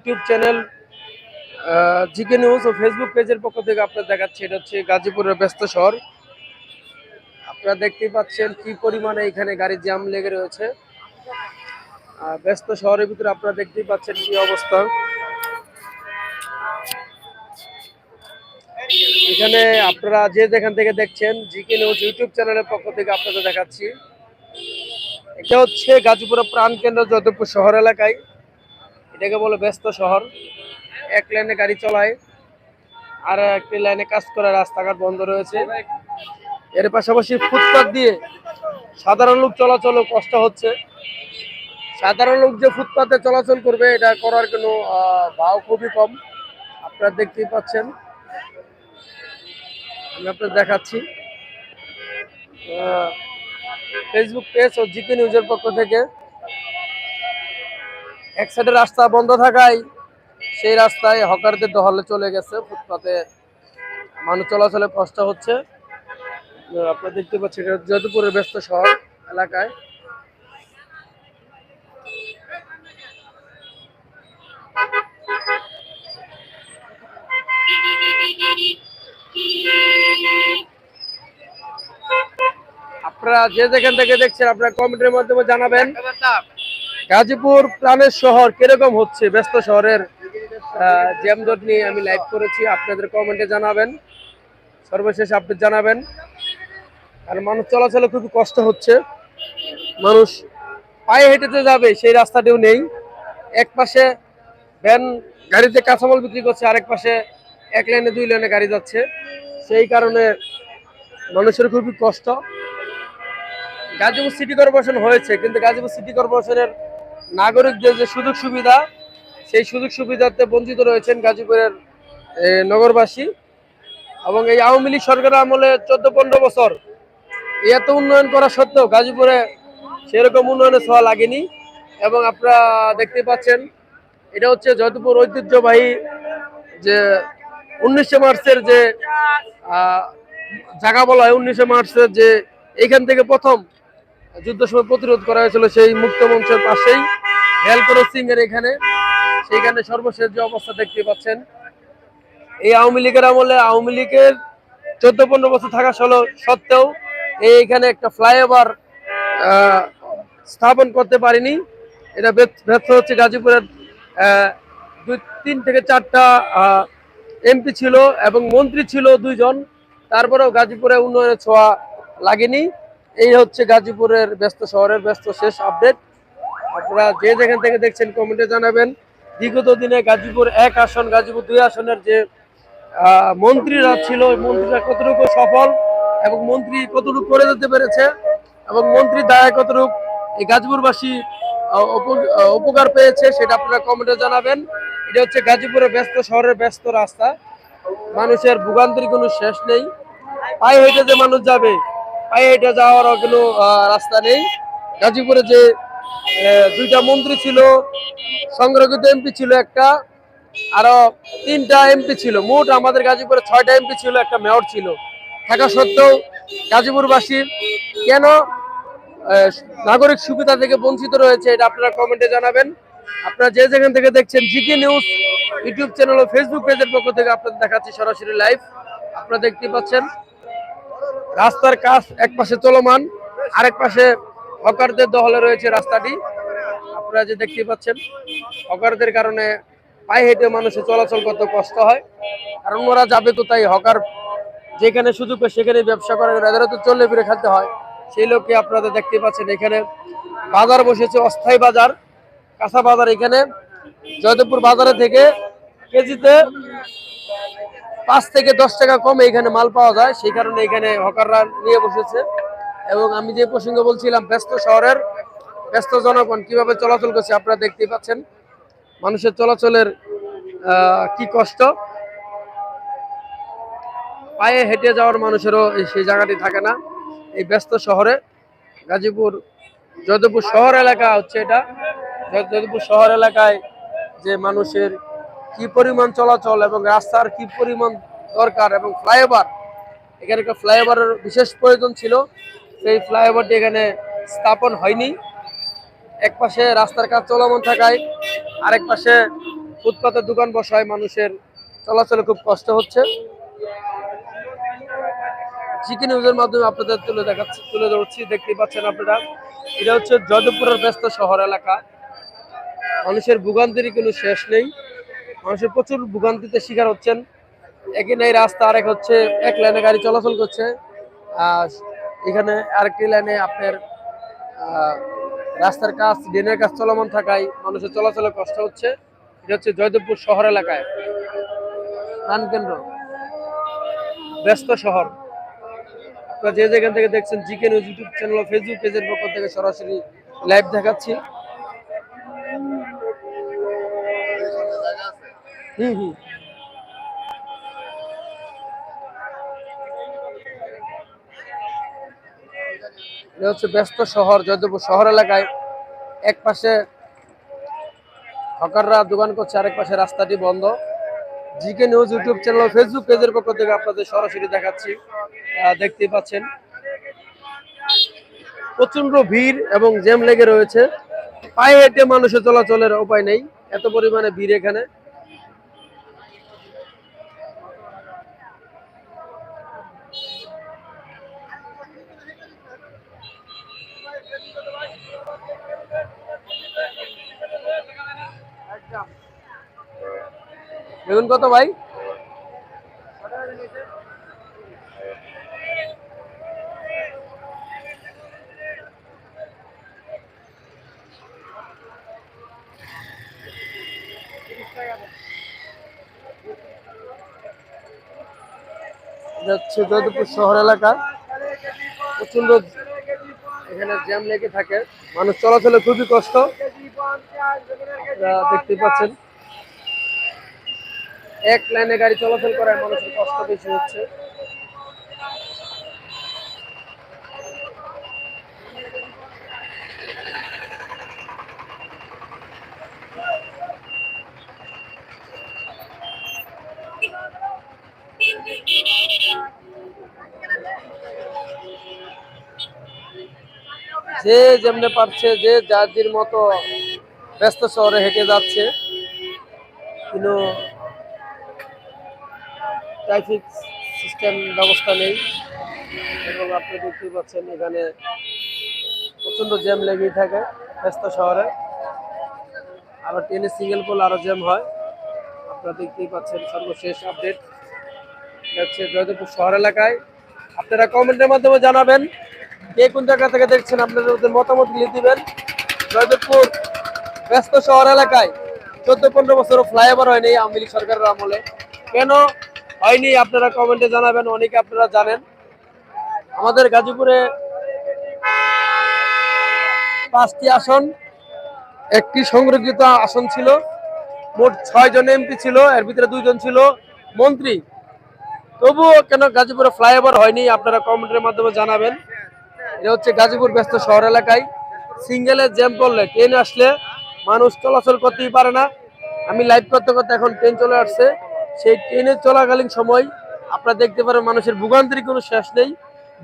YouTube channel GK news ও Facebook পেজের পক্ষ থেকে আপনার দেখাচ্ছি, এটা হচ্ছে গাজীপুরের ব্যস্ত শহর। আপনারা দেখতেই পাচ্ছেন কি পরিমাণে এখানে গাড়ি জ্যাম লেগে রয়েছে। ব্যস্ত শহরের ভিতরে আপনারা দেখতেই পাচ্ছেন কি অবস্থা। এখানে আপনারা যে যেখান থেকে দেখছেন, জিকে নিউজ ইউটিউব চ্যানেলের পক্ষ থেকে আপনাদের দেখাচ্ছি। এটা হচ্ছে গাজীপুরের প্রাণকেন্দ্র, যদবপুর শহর এলাকায়। এটাকে বলে ব্যস্ত শহর। এক লাইনে গাড়ি চলায়, আর একটি লাইনে কাজ করে রাস্তাঘাট বন্ধ রয়েছে। এর পাশাপাশি ফুটপাত দিয়ে সাধারণ লোক চলাচলও কষ্ট হচ্ছে। সাধারণ লোক যে ফুটপাতে চলাচল করবে, এটা করার কোনো ভাও খুবই কম। আপনারা দেখতেই পাচ্ছেন। আমি আপনার দেখাচ্ছি। ফেসবুক পেজ ও জিকে নিউজের পক্ষ থেকে এক সাইডে রাস্তা বন্ধ থাকায় সেই রাস্তায় হকারদের দহলে চলে গেছে। ফুটপাতে মানুষ চলাচলে কষ্ট হচ্ছে। আপনারা দেখতে পাচ্ছেন, এটা যদুপুরের ব্যস্ত শহর এলাকায়। আপনারা যে যেখান থেকে দেখছেন, আপনারা কমেন্টের মাধ্যমে জানাবেন। গাজীপুর প্রাণের শহর কীরকম হচ্ছে? ব্যস্ত শহরের জ্যামজট নিয়ে আমি লাইভ করেছি। আপনাদের কমেন্টে জানাবেন। সর্বশেষ আপডেট জানাবেন। আর মানুষ চলাচলে খুবই কষ্ট হচ্ছে। মানুষ পায়ে হেঁটেতে যাবে, সেই রাস্তাটিও নেই। এক পাশে ভ্যান গাড়িতে কাঁচামাল বিক্রি করছে, আরেক পাশে এক লাইনে দুই লাইনে গাড়ি যাচ্ছে। সেই কারণে মানুষের খুবই কষ্ট। গাজীপুর সিটি কর্পোরেশন হয়েছে, কিন্তু গাজীপুর সিটি কর্পোরেশনের নাগরিকদের যে সুযোগ সুবিধা, সেই সুযোগ সুবিধাতে বঞ্চিত রয়েছেন গাজীপুরের নগরবাসী এবং এই আওয়ামী লীগ সরকারের আমলে চোদ্দ পনেরো বছর এত উন্নয়ন করা সত্ত্বেও গাজীপুরে সেরকম উন্নয়নের ছোঁয়া লাগেনি এবং আপনারা দেখতে পাচ্ছেন, এটা হচ্ছে যদুপুর ঐতিহ্যবাহী যে উনিশে মার্চের যে জায়গা বলা হয় উনিশে মার্চের যে এইখান থেকে প্রথম যুদ্ধ সময় প্রতিরোধ করা হয়েছিল সেই মুক্ত মঞ্চের পাশেই হেল ক্রসিং এর এখানে। সেইখানে সর্বশেষ যে অবস্থা দেখতে পাচ্ছেন, এই আওয়ামী লীগের আমলে আওয়ামী লীগের চোদ্দ পনেরো বছর থাকা সলো সত্ত্বেও এই এখানে একটা ফ্লাইওভার স্থাপন করতে পারিনি। এটা ব্যর্থ- হচ্ছে গাজীপুরের দুই, তিন থেকে চারটা এমপি ছিল এবং মন্ত্রী ছিল দুইজন। তারপরেও গাজীপুরে উন্নয়নের ছোঁয়া লাগেনি। এই হচ্ছে গাজীপুরের ব্যস্ত শহরের ব্যস্ত শেষ আপডেট আপনারা যে যেখান থেকে দেখছেন কমেন্টে জানাবেন। বিগত দিনে গাজীপুর এক আসন, গাজীপুর দুই আসনের যে মন্ত্রীরা ছিল, ওই মন্ত্রীরা কতটুকু সফল এবং মন্ত্রী কতটুকু করে দিতে পেরেছে এবং মন্ত্রীর দায় কতটুকু এই গাজীপুরবাসী উপকার পেয়েছে সেটা আপনারা কমেন্টে জানাবেন। এটা হচ্ছে গাজীপুরের ব্যস্ত শহরের ব্যস্ত রাস্তা। মানুষের ভোগান্তির কোনো শেষ নেই। পায়ে হেঁটে যে মানুষ যাবে পায়ে হেঁটে যাওয়ারও কোনো রাস্তা নেই। গাজীপুরে যে দুইটা মন্ত্রী ছিল, সংরক্ষিত এমপি ছিল একটা, আরও তিনটা এমপি ছিল। মোট আমাদের গাজীপুরে ছয়টা এমপি ছিল, একটা মেয়র ছিল। থাকা সত্ত্বেও গাজীপুরবাসী কেন নাগরিক সুবিধা থেকে বঞ্চিত রয়েছে এটা আপনারা কমেন্টে জানাবেন। আপনারা যে যেখান থেকে দেখছেন জিকে নিউজ ইউটিউব চ্যানেল ও ফেসবুক পেজের পক্ষ থেকে আপনাদের দেখাচ্ছি সরাসরি লাইভ। আপনারা দেখতে পাচ্ছেন। রাস্তার কাজ এক পাশে চলমান, আরেক পাশে হকারদের দহলে রয়েছে রাস্তাটি। আপনারা যে দেখতে পাচ্ছেন, হকারদের কারণে পায়ে হেঁটে মানুষের চলাচল করতে কষ্ট হয়। কারণ ওরা যাবে কোথায়? হকার যেখানে সুযোগ সেখানে ব্যবসা করে এদেরও তো চললে ফিরে খেতে হয়। সেই লোককে আপনারা দেখতে পাচ্ছেন, এখানে বাজার বসেছে, অস্থায়ী বাজার, কাঁচা বাজার এখানে। জয়দেবপুর বাজারে থেকে কেজিতে পাঁচ থেকে দশ টাকা কম এখানে মাল পাওয়া যায়, সেই কারণে এখানে হকাররা নিয়ে বসেছে। এবং আমি যে প্রসঙ্গ বলছিলাম, ব্যস্ত শহরের ব্যস্ত জনগণ কীভাবে চলাচল করছে আপনারা দেখতেই পাচ্ছেন। মানুষের চলাচলের কি কষ্ট। পায়ে হেঁটে যাওয়ার মানুষেরও সেই জায়গাটি থাকে না। এই ব্যস্ত শহরে, গাজীপুর যদুপুর শহর এলাকা হচ্ছে এটা। যদুপুর শহর এলাকায় যে মানুষের কি পরিমাণ চলাচল এবং রাস্তার কি পরিমাণ দরকার এবং ফ্লাইওভার? এখানে একটা ফ্লাইওভারের বিশেষ প্রয়োজন ছিল। সেই ফ্লাইওভারটি এখানে স্থাপন হয়নি। এক পাশে রাস্তার কাজ চলমান থাকায় আরেক পাশে ফুটপাতের দোকান বসায় মানুষের চলাচলে খুব কষ্ট হচ্ছে। চিকেন নিউজের মাধ্যমে আপনাদের তুলে দেখাচ্ছি, তুলে ধরছি। দেখতেই পাচ্ছেন আপনারা, এটা হচ্ছে জয়দেবপুরের ব্যস্ত শহর এলাকা। মানুষের ভোগান্তির কোনো শেষ নেই। মানুষের প্রচুর ভোগান্তিতে শিকার হচ্ছেন। একই নাই রাস্তা, আরেক হচ্ছে এক লাইনে গাড়ি চলাচল করছে। আর এখানে আরেকটি লাইনে আপনার রাস্তার কাজ, ড্রেনের কাজ চলমান থাকায় মানুষের চলাচলে কষ্ট হচ্ছে। এটা হচ্ছে জয়দেবপুর শহর এলাকায়। প্রাণ কেন্দ্র। ব্যস্ত শহর। আপনারা যে যেখান থেকে দেখছেন GK news YouTube channel Facebook পেজের পক্ষ থেকে সরাসরি লাইভ দেখাচ্ছি। হুম হুম। এটা হচ্ছে ব্যস্ত শহর জয়দেবপুর শহর এলাকায়। এক পাশে হকাররা দোকান করছে আরেক পাশে রাস্তাটি বন্ধ। GK news YouTube channel Facebook পেজের পক্ষ থেকে আপনাদের সরাসরি দেখাচ্ছি। আহ, দেখতেই পাচ্ছেন। প্রচণ্ড ভিড় এবং জ্যাম লেগে রয়েছে। পায়ে হেঁটে মানুষের চলাচলের উপায় নেই। এত পরিমাণে ভিড় এখানে। বেগুন কত ভাই? হচ্ছে জয়দেবপুর শহর এলাকা। প্রচণ্ড এখানে জ্যাম লেগে থাকে। মানুষ চলাচলে খুবই কষ্ট। দেখতে পাচ্ছেন। এক লাইনে গাড়ি চলাচল করায় মানুষের কষ্ট বেশি হচ্ছে। যে যেমনে পারছে, যে যার মতো ব্যস্ত শহরে হেঁটে যাচ্ছে কোনো ট্রাফিক সিস্টেম ব্যবস্থা নেই এবং আপনি দেখতে পাচ্ছেন এখানে প্রচণ্ড জ্যাম লেগেই থাকে ব্যস্ত শহরে। আবার ট্রেনে সিঙ্গেল পোল আরও জ্যাম হয়। আপনারা দেখতেই পাচ্ছেন সর্বশেষ আপডেট হচ্ছে জয়দেবপুর শহর এলাকায়। আপনারা কমেন্টের মাধ্যমে জানাবেন কে কোন জায়গা থেকে দেখছেন, আপনাদের ওদের মতামত লিখে দিবেন। জয়দেবপুর ব্যস্ত শহর এলাকায় চোদ্দ পনেরো বছর ফ্লাইওভার হয়নি আওয়ামী লীগ সরকারের আমলে। কেন হয়নি, আপনারা কমেন্টে জানাবেন, অনেকে আপনারা জানেন। আমাদের গাজীপুরে পাঁচটি আসন, একটি সংরক্ষিত আসন ছিল, মোট ছয় জন এমপি ছিল, এর ভিতরে দুইজন ছিল মন্ত্রী। তবুও কেন গাজীপুরে ফ্লাইওভার হয়নি, আপনারা কমেন্টের মাধ্যমে জানাবেন। এটা হচ্ছে গাজীপুর ব্যস্ত শহর এলাকায়। সিঙ্গেলে জ্যাম পড়লে ট্রেন আসলে মানুষ চলাচল করতেই পারে না। আমি লাইভ করতে করতে এখন ট্রেন চলে আসছে। সেই ট্রেনে চলাকালীন সময় আপনারা দেখতে পারেন মানুষের ভোগান্তির কোনো শেষ নেই।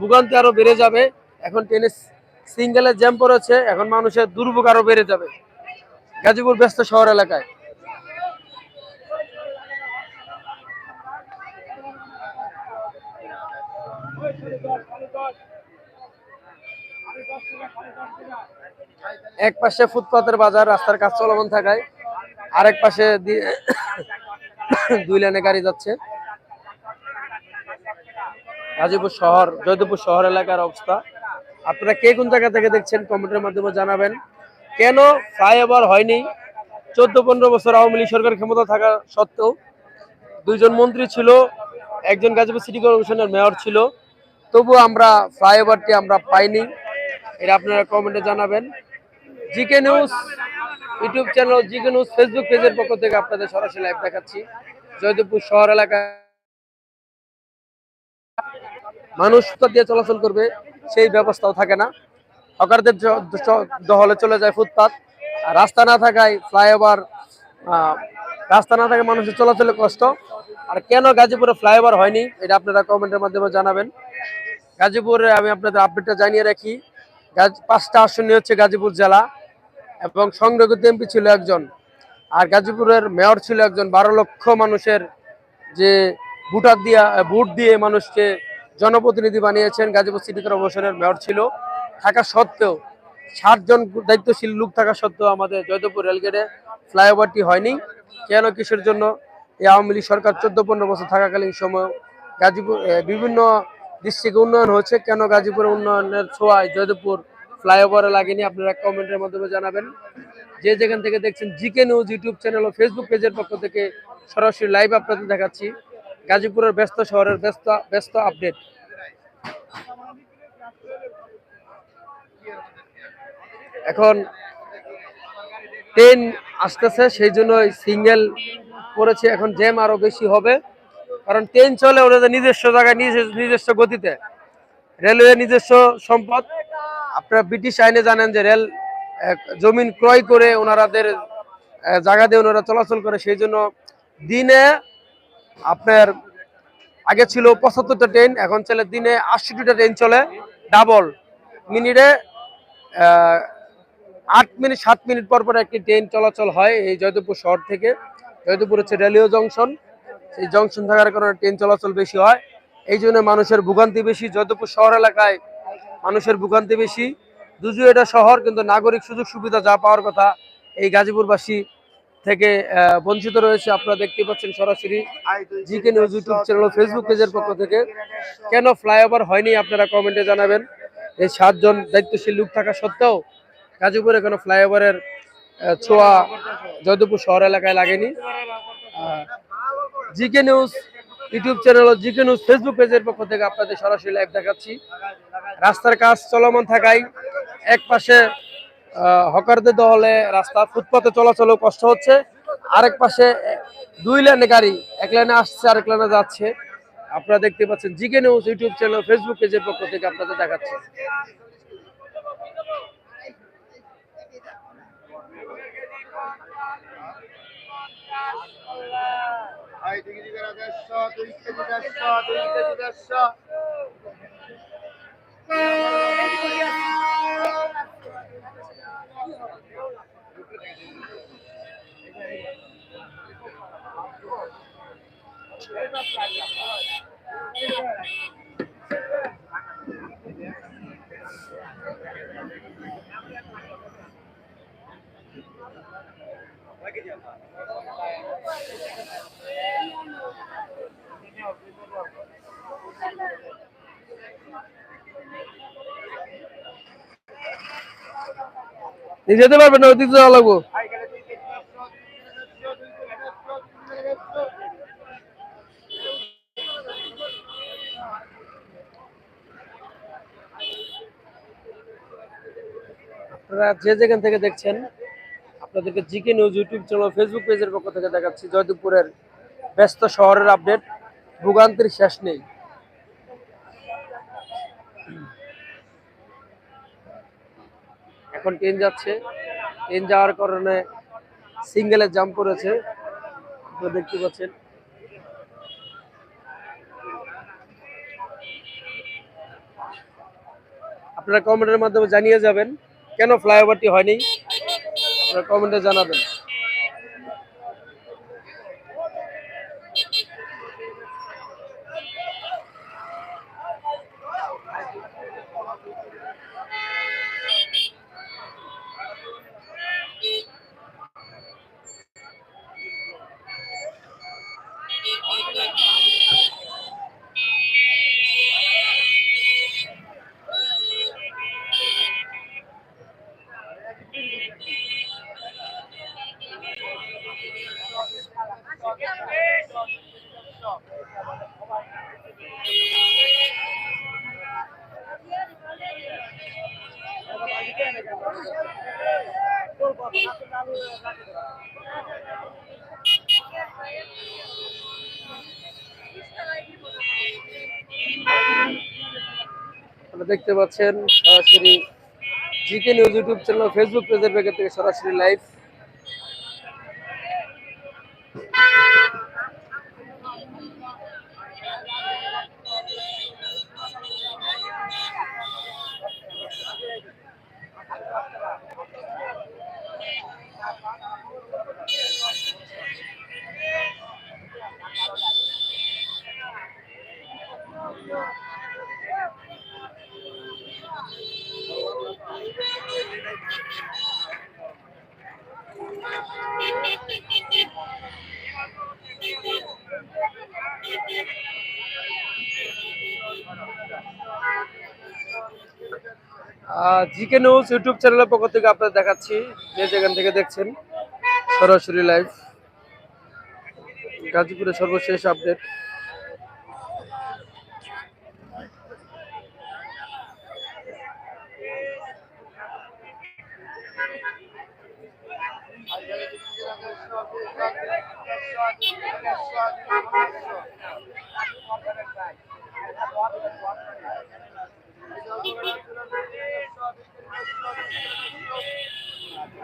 ভোগান্তি আরও বেড়ে যাবে। এখন ট্রেনে সিঙ্গেলে জ্যাম পড়েছে, এখন মানুষের দুর্ভোগ আরও বেড়ে যাবে। গাজীপুর ব্যস্ত শহর এলাকায়। এক পাশে ফুটপাতের বাজার, রাস্তার কাজ চলমান থাকায়, আরেক পাশে দুই লাইনে গাড়ি যাচ্ছে। গাজীপুর শহর, জয়দেবপুর শহর এলাকার অবস্থা। আপনারা কে কোন জায়গা থেকে দেখছেন কমেন্টের মাধ্যমে জানাবেন। কেন ফ্লাইওভার হয়নি? চোদ্দ, পনেরো বছর আওয়ামী লীগ সরকার ক্ষমতা থাকা সত্ত্বেও দুইজন মন্ত্রী ছিল, একজন গাজীপুর সিটি কর্পোরেশনের মেয়র ছিল। তবু আমরা ফ্লাইওভারটি আমরা পাইনি। এটা আপনারা কমেন্টে জানাবেন। GK news YouTube channel GK news Facebook পেজের পক্ষ থেকে আপনাদের সরাসরি লাইভ দেখাচ্ছি। জয়দেবপুর শহর এলাকায় মানুষ তো দিয়ে চলাচল করবে, সেই ব্যবস্থাও থাকে না। হকারদের দহলে চলে যায় ফুটপাত। রাস্তা না থাকায় ফ্লাইওভার রাস্তা না থাকায় মানুষের চলাচলে কষ্ট। আর কেন গাজীপুরে ফ্লাইওভার হয়নি, এটা আপনারা কমেন্টের মাধ্যমে জানাবেন। গাজীপুরে আমি আপনাদের আপডেটটা জানিয়ে রাখি। গাজ- পাঁচটা আসন হচ্ছে গাজীপুর জেলা। এবং সংরক্ষিত এমপি ছিল একজন। আর গাজীপুরের মেয়র ছিল একজন। বারো লক্ষ মানুষের যে ভোটার দিয়া, ভোট দিয়ে মানুষকে জনপ্রতিনিধি বানিয়েছেন গাজীপুর সিটি কর্পোরেশনের মেয়র ছিল। থাকা সত্ত্বেও ষাটজন দায়িত্বশীল লোক থাকা সত্ত্বেও আমাদের জয়দেবপুর রেলগেটে ফ্লাইওভারটি হয়নি। কেন কিসের জন্য? এই আওয়ামী লীগ সরকার চোদ্দ পনেরো বছর থাকাকালীন সময় গাজীপুর বিভিন্ন ডিস্ট্রিক্ট উন্নয়ন হয়েছে। কেন গাজীপুরের উন্নয়নের ছোঁয়ায় জয়দেবপুর ফ্লাইওভারে লাগেনি আপনারা কমেন্টের মাধ্যমে জানাবেন। যে যেখান থেকে দেখছেন জিকে নিউজ ইউটিউব চ্যানেল ও ফেসবুক পেজের পক্ষ থেকে সরাসরি লাইভ আপনাদের দেখাচ্ছি। গাজীপুরের ব্যস্ত শহরের ব্যস্ত ব্যস্ত আপডেট এখন ট্রেন আসতেছে, সেই জন্য সিঙ্গেল করেছে। এখন জ্যাম আরও বেশি হবে, কারণ ট্রেন চলে ওদের নিজস্ব জায়গায় নিজস্ব নিজস্ব গতিতে। রেলওয়ে নিজস্ব সম্পদ। আপনারা ব্রিটিশ আইনে জানেন যে রেল জমিন ক্রয় করে ওনারাদের জায়গা দিয়ে ওনারা চলাচল করে, সেই জন্য দিনে আপনার, আগে ছিল পঁচাত্তরটা ট্রেন, এখন চলে দিনে আটষট্টিটা ট্রেন চলে, ডাবল মিনিটে আট মিনিট, সাত মিনিট পর পর একটি ট্রেন চলাচল হয় এই জয়দেবপুর শহর থেকে। জয়দেবপুর হচ্ছে রেলওয়ে জংশন, সেই জংশন থাকার কারণে ট্রেন চলাচল বেশি হয়। এই জন্য মানুষের ভোগান্তি বেশি। জয়দেবপুর শহর এলাকায় মানুষের ভোগান্তি বেশি। যদিও এটা শহর, কিন্তু নাগরিক সুযোগ সুবিধা যা পাওয়ার কথা এই গাজীপুরবাসী থেকে বঞ্চিত রয়েছে। আপনারা দেখতে পাচ্ছেন সরাসরি GK news YouTube channel Facebook পেজের পক্ষ থেকে। কেন ফ্লাইওভার হয়নি আপনারা কমেন্টে জানাবেন। এই সাতজন দায়িত্বশীল লোক থাকা সত্ত্বেও গাজীপুরে কোনো ফ্লাইওভারের ছোঁয়া জয়দেবপুর শহর এলাকায় লাগেনি। জিকে নিউজ ইউটিউব চ্যানেল ও জিকে নিউজ ফেসবুক পেজের পক্ষ থেকে আপনাদের সরাসরি লাইভ দেখাচ্ছি। রাস্তার কাজ চলমান থাকায় এক পাশে হকারদের দহলে রাস্তা, ফুটপাতে চলাচলও কষ্ট হচ্ছে। আরেক পাশে দুই লাইনে গাড়ি, এক লাইনে আসছে, আরেক লাইনে যাচ্ছে। আপনারা দেখতে পাচ্ছেন GK news YouTube channel Facebook পেজের পক্ষ থেকে আপনাদের দেখাচ্ছে। আই দুই কেজি করে দেড়শো দুই কেজি দেড়শো দুই কেজি দেড়শো নিয়ে যেতে পারবেন না ওদিকে যাওয়া লাগবো আই গেলে দুই কেজি দেড়শো দুই কেজি দেড়শো কেজি দেড়শো দুই কেজি দেড়শো আপনারা যে যেখান থেকে দেখছেন, আপনাদেরকে GK news YouTube channel, Facebook পেজের পক্ষ থেকে দেখাচ্ছি জয়দেবপুরের ব্যস্ত শহরের আপডেট। ভোগান্তির শেষ নেই। এখন ট্রেন যাচ্ছে। ট্রেন যাওয়ার কারণে সিঙ্গেলের জাম্প করেছে। আপনারা দেখতে পাচ্ছেন। আপনারা কমেন্টের মাধ্যমে জানিয়ে যাবেন, কেন ফ্লাইওভারটি হয়নি? আপনারা কমেন্টে জানাবেন। দেখতে পাচ্ছেন সরাসরি GK news YouTube channel Facebook পেজের ব্যাগের থেকে সরাসরি লাইভ জিকে নিউজ ইউটিউব চ্যানেলের পক্ষ থেকে আপনাদের দেখাচ্ছি যে যেখান থেকে দেখছেন সরাসরি লাইভ গাজীপুরের সর্বশেষ আপডেট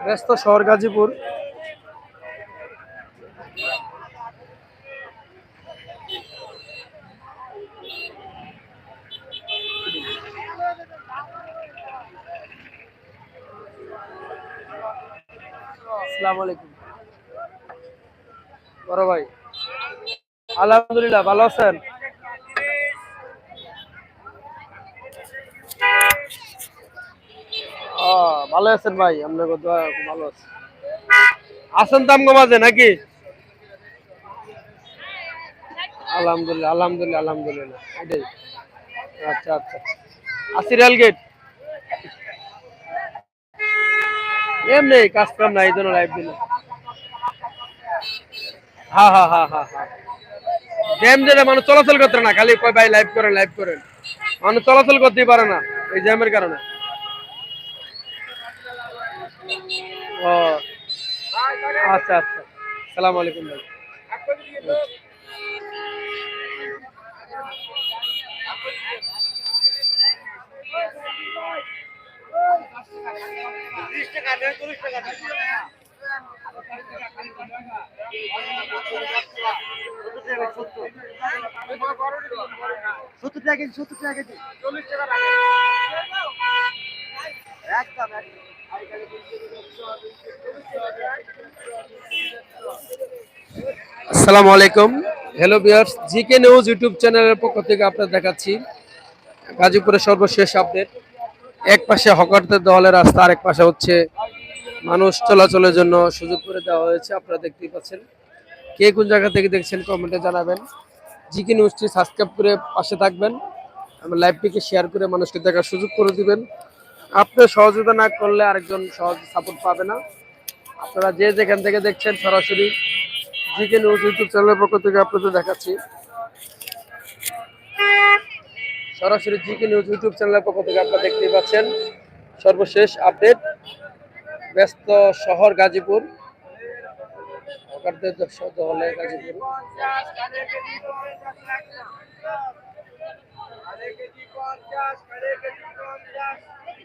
ব্যস্ত শহর গাজীপুর। আসসালামু আলাইকুম। বড় ভাই। আলহামদুলিল্লাহ ভালো আছেন ও ভালো আছেন ভাই? দোয়া ভালো আছে। আছেন দাম কমাছে নাকি? আলহামদুলিল্লাহ আলহামদুলিল্লাহ আলহামদুলিল্লাহ। এটাই। আচ্ছা আচ্ছা। আসি রেল গেট। এমনি কাজ কাম নাই এই জন্য লাইভ দিল হা হা হা হ্যাঁ হ্যাঁ জ্যাম জেনে মানুষ চলাচল করতে না খালি কয় ভাই লাইভ করেন লাইভ করেন। মানুষ চলাচল করতেই পারে না এই জ্যামের কারণে। ও। আচ্ছা আচ্ছা। সালাম আলাইকুম ভাই। সত্তর সত্তর টাকা টাকা একদম। আসসালামু আলাইকুম। Hello viewers GK news YouTube চ্যানেলের পক্ষ থেকে আপনাদের দেখাচ্ছি গাজীপুরের সর্বশেষ আপডেট এক পাশে হকারদের দলের রাস্তা, আরেক পাশে হচ্ছে মানুষ চলাচলের জন্য সুযোগ করে দেওয়া হয়েছে। আপনারা দেখতেই পাচ্ছেন। কে কোন জায়গা থেকে দেখছেন কমেন্টে জানাবেন। জিকে নিউজটি সাবস্ক্রাইব করে পাশে থাকবেন। আমার লাইভটিকে শেয়ার করে মানুষকে দেখার সুযোগ করে দিবেন। আপনার সহযোগিতা না করলে আরেকজন সহজ সাপোর্ট পাবে না। আপনারা যে যেখান থেকে দেখছেন সরাসরি জিকে নিউজ ইউটিউব চ্যানেলের পক্ষ থেকে আপনাদের দেখাচ্ছি। সরাসরি জিকে নিউজ ইউটিউব চ্যানেলের পক্ষ থেকে আপনারা দেখতেই পাচ্ছেন। সর্বশেষ আপডেট, ব্যস্ত শহর গাজীপুর। হকারদের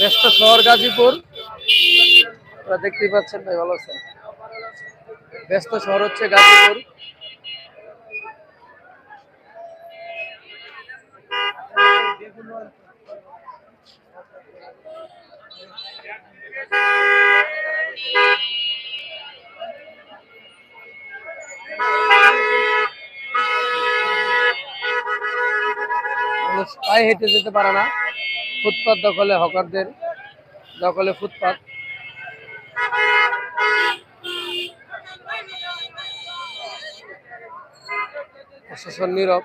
ব্যস্ত শহর গাজীপুর। দেখতেই পাচ্ছেন ভাই ভালো আছেন? ব্যস্ত শহর হচ্ছে গাজীপুর। মানুষ পায়ে হেঁটে যেতে পারে না। ফুটপাত দখলে হকারদের দখলে ফুটপাত। প্রশাসন নীরব।